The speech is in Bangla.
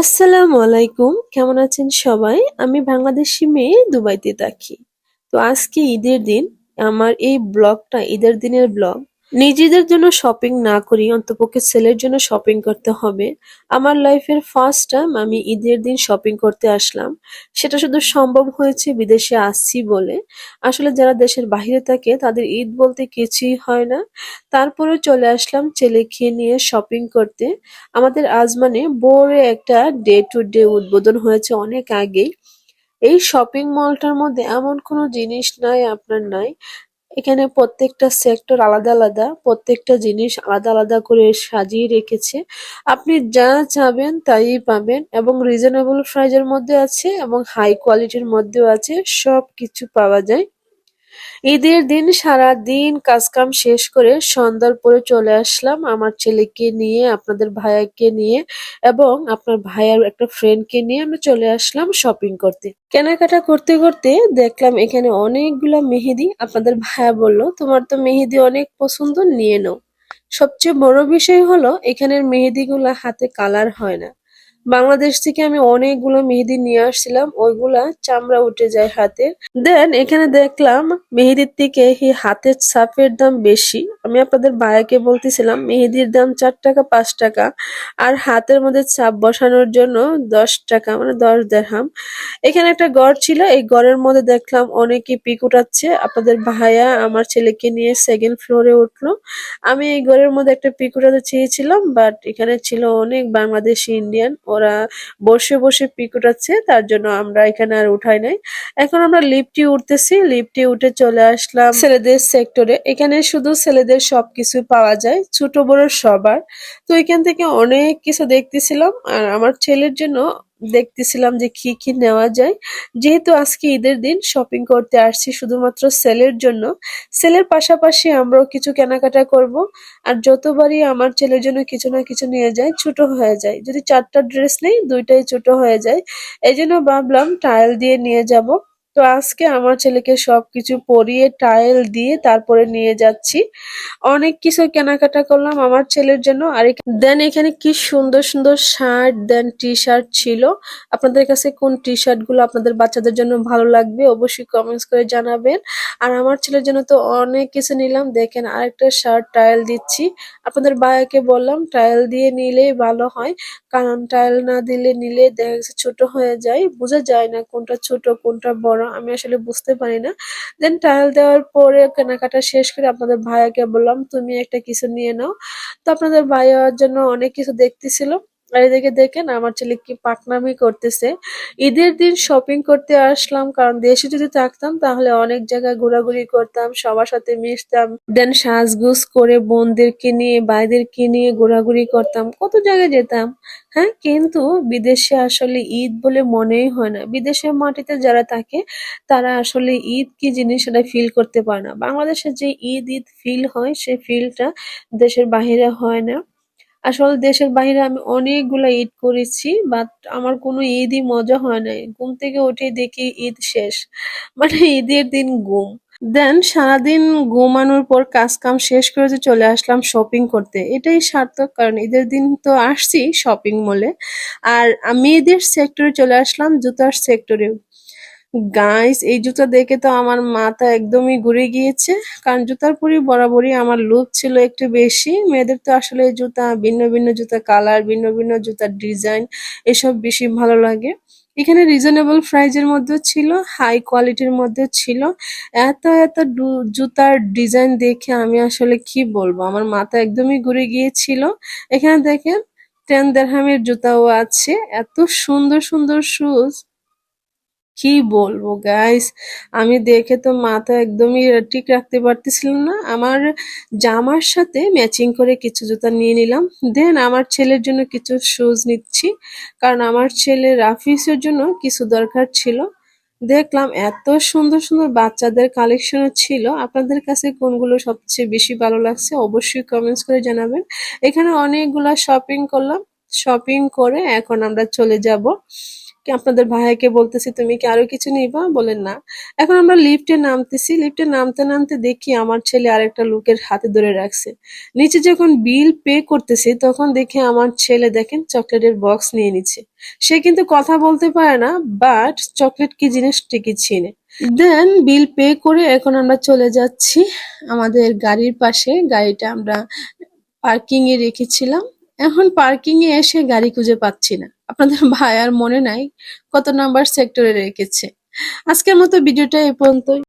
আসসালামু আলাইকুম। কেমন আছেন সবাই? আমি বাংলাদেশি মেয়ে দুবাইতে থাকি। তো আজকে ঈদের দিন। আমার এই ব্লগটা ঈদের দিনের ব্লগ। নিজেদের জন্য শপিং না করি, অন্তপক্ষে ছেলের জন্য শপিং করতে হবে। আমার লাইফের ফার্স্ট টাইম আমি ঈদের দিন শপিং করতে আসলাম। সেটা শুধু সম্ভব হয়েছে বিদেশে আসছি বলে। আসলে যারা দেশের বাইরে থাকে, তাদের ঈদ বলতে কিছুই হয় না। তারপরে চলে আসলাম ছেলে খেয়ে নিয়ে শপিং করতে। আমাদের আজমানে বড় একটা ডে টু ডে উদ্বোধন হয়েছে অনেক আগেই। এই শপিং মলটার মধ্যে এমন কোনো জিনিস নাই, আপনার নাই। এখানে প্রত্যেকটা সেক্টর আলাদা আলাদা, প্রত্যেকটা জিনিস আলাদা আলাদা করে সাজিয়ে রেখেছে। আপনি যা চাবেন তাই পাবেন এবং রিজনেবল প্রাইজের মধ্যে আছে এবং হাই কোয়ালিটির মধ্যেও আছে সব কিছু পাওয়া যায়। ঈদের দিন সারা দিন কাজকাম শেষ করে সন্ধ্যার পরে চলে আসলাম আমার ছেলেকে নিয়ে, আপনাদের ভাইয়াকে নিয়ে এবং আপনার ভাইয়ার একটা ফ্রেন্ডকে নিয়ে আমরা চলে আসলাম শপিং করতে। কেনাকাটা করতে করতে দেখলাম এখানে অনেকগুলা মেহেদি আপনাদের ভাইয়া বলল, তোমার তো মেহেদি অনেক পছন্দ, নিয়ে নাও। সবচেয়ে বড় বিষয় হলো এখানের মেহেদিগুলা হাতে কালার হয় না। বাংলাদেশ থেকে আমি অনেকগুলো মেহেদি নিয়ে আসছিলাম, ওইগুলা চামড়া উঠে যায় হাতের দেন এখানে দেখলাম মেহেদির থেকে এই হাতের ছাপের দাম বেশি। আমি আপনাদের ভাইয়াকে বলতেছিলাম, মেহেদির দাম চার টাকা, পাঁচ টাকা আর হাতের মধ্যে ছাপ বসানোর জন্য দশ টাকা মানে দশ দেড়হাম এখানে একটা গড় ছিল, এই গড়ের মধ্যে দেখলাম অনেকে পিক উঠাচ্ছে। আপনাদের ভাইয়া আমার ছেলেকে নিয়ে সেকেন্ড ফ্লোরে উঠল। আমি এই গড়ের মধ্যে একটা পিক উঠাতে চেয়েছিলাম বাট এখানে ছিল অনেক বাংলাদেশি ইন্ডিয়ান ওরা বসে বসে পিক উঠাচ্ছে তার জন্য আমরা এখানে আর উঠাই নাই। এখন আমরা লিফটি উঠতেছি, লিফটি উঠে চলে আসলাম ছেলেদের সেক্টরে এখানে শুধু ছেলেদের সবকিছু পাওয়া যায়, ছোট বড় সবার। তো এখান থেকে অনেক কিছু দেখতেছিলাম, আর আমার ছেলের জন্য দেখতেছিলাম যে কি কি নেওয়া যায়। যেহেতু আজকে ঈদের দিন শপিং করতে আসছি শুধুমাত্র সেলের জন্য। সেলের পাশাপাশি আমরাও কিছু কেনাকাটা করব। আর যতবারই আমার ছেলের জন্য কিছু না কিছু নিয়ে যায়, ছোট হয়ে যায়। যদি চারটা ড্রেস নেই, দুইটাই ছোট হয়ে যায়। এই জন্য ভাবলাম টায়াল দিয়ে নিয়ে যাব। তো আজকে আমার ছেলেকে সবকিছু পরিয়ে টাইল দিয়ে তারপরে নিয়ে যাচ্ছি। অনেক কিছু কেনাকাটা করলাম আমার ছেলের জন্য। আর দেন এখানে কি সুন্দর সুন্দর শার্ট দেন টি শার্ট ছিল। আপনাদের কাছে কোন টি শার্টগুলো আপনাদের বাচ্চাদের জন্য ভালো লাগবে অবশ্যই কমেন্টস করে জানাবেন। আর আমার ছেলের জন্য তো অনেক কিছু নিলাম। দেখেন আরেকটা শার্ট টাইল দিচ্ছি। আপনাদের ভাইয়াকে বললাম টাইল দিয়ে নিলেই ভালো হয়। কারণ টাইল না দিলে নিলে দেখা ছোট হয়ে যায়। বোঝা যায় না কোনটা ছোট, কোনটা বড়। আমি আসলে বুঝতে পারি না। দেন ট্রায়াল দেওয়ার পরে কেনাকাটা শেষ করে আপনাদের ভাইয়াকে বললাম, তুমি একটা কিছু নিয়ে নাও। তো আপনাদের ভাইয়ার জন্য অনেক কিছু দেখতেছিল। আর এদিকে দেখেন আমার ছেলে কি পাকনামি করতেছে। ঈদের দিন শপিং করতে আসলাম, কারণ দেশে যদি থাকতাম তাহলে অনেক জায়গায় ঘোরাঘুরি করতাম, সবার সাথে মিশতাম। দেন সাজগুজ করে বোনদেরকে নিয়ে, ভাইদেরকে নিয়ে ঘোরাঘুরি করতাম, কত জায়গায় যেতাম। হ্যাঁ কিন্তু বিদেশে আসলে ঈদ বলে মনেই হয় না। বিদেশের মাটিতে যারা থাকে, তারা আসলে ঈদ কি জিনিস সেটা ফিল করতে পারে না। বাংলাদেশে যে ঈদ ঈদ ফিল হয় সেই ফিলটা দেশের বাহিরে হয় না। আসলে দেশের বাইরে আমি অনেকগুলা ঈদ করেছি বাট আমার কোনো ঈদই মজা হয় নাই। ঘুম থেকে উঠে দেখি ঈদ শেষ মানে ঈদের দিন ঘুম। দেন সারাদিন ঘুমানোর পর কাজ কাম শেষ করে যে চলে আসলাম শপিং করতে। এটাই সার্থক, কারণ ঈদের দিন তো আসছি শপিং মলে আর মেয়েদের সেক্টরে চলে আসলাম, জুতার সেক্টরে গাইস এই জুতা দেখে তো আমার মাথা একদমই ঘুরে গিয়েছে। কারণ জুতার পরি বরাবরই আমার লুক ছিল একটু বেশি। মেয়েদের তো আসলে জুতা, ভিন্ন ভিন্ন জুতা কালার ভিন্ন ভিন্ন জুতার ডিজাইন এসব বেশি ভালো লাগে। এখানে রিজনেবল প্রাইজের মধ্যে ছিল হাই কোয়ালিটির মধ্যে ছিল। এত এত জুতার ডিজাইন দেখে আমি আসলে কি বলব? আমার মাথা একদমই ঘুরে গিয়েছিল। এখানে দেখেন টেন দেড়হামের জুতাও আছে। এত সুন্দর সুন্দর শুজ কি বলব গাইস আমি দেখে তো মাথা একদমই ঠিক রাখতে পারতেছিলাম না। আমার জামার সাথে ম্যাচিং করে কিছু জুতা নিয়ে নিলাম। দেন আমার ছেলের জন্য কিছু শুজ নিচ্ছি। কারণ আমার ছেলে রাফিসের জন্য কিছু দরকার ছিল। দেখলাম এত সুন্দর সুন্দর বাচ্চাদের কালেকশনও ছিল। আপনাদের কাছে কোনগুলো সবচেয়ে বেশি ভালো লাগছে অবশ্যই কমেন্টস করে জানাবেন। এখানে অনেকগুলা শপিং করলাম। শপিং করে এখন আমরা চলে যাব। আপনাদের ভাইয়াকে বলতেছি, তুমি কি আরও কিছু নিবা? বলেন না। এখন আমরা লিফটে নামতেছি। লিফটে নামতে নামতে দেখি আমার ছেলে আরেকটা লোকের হাতে ধরে রাখছে। নিচে যখন বিল পে করতেছি, তখন দেখি আমার ছেলে দেখেন চকলেটের বক্স নিয়ে নিচ্ছে। সে কিন্তু কথা বলতে পারে না, বাট চকলেট কি জিনিস ঠিকই চিনে। দেন বিল পে করে এখন আমরা চলে যাচ্ছি আমাদের গাড়ির পাশে। গাড়িটা আমরা পার্কিং এ রেখেছিলাম। এখন পার্কিং এ এসে গাড়ি খুঁজে পাচ্ছি না। আপনাদের ভাই আর মনে নাই কত নাম্বার সেক্টরে রেখেছে। আজকের মতো ভিডিওটা এ পর্যন্তই।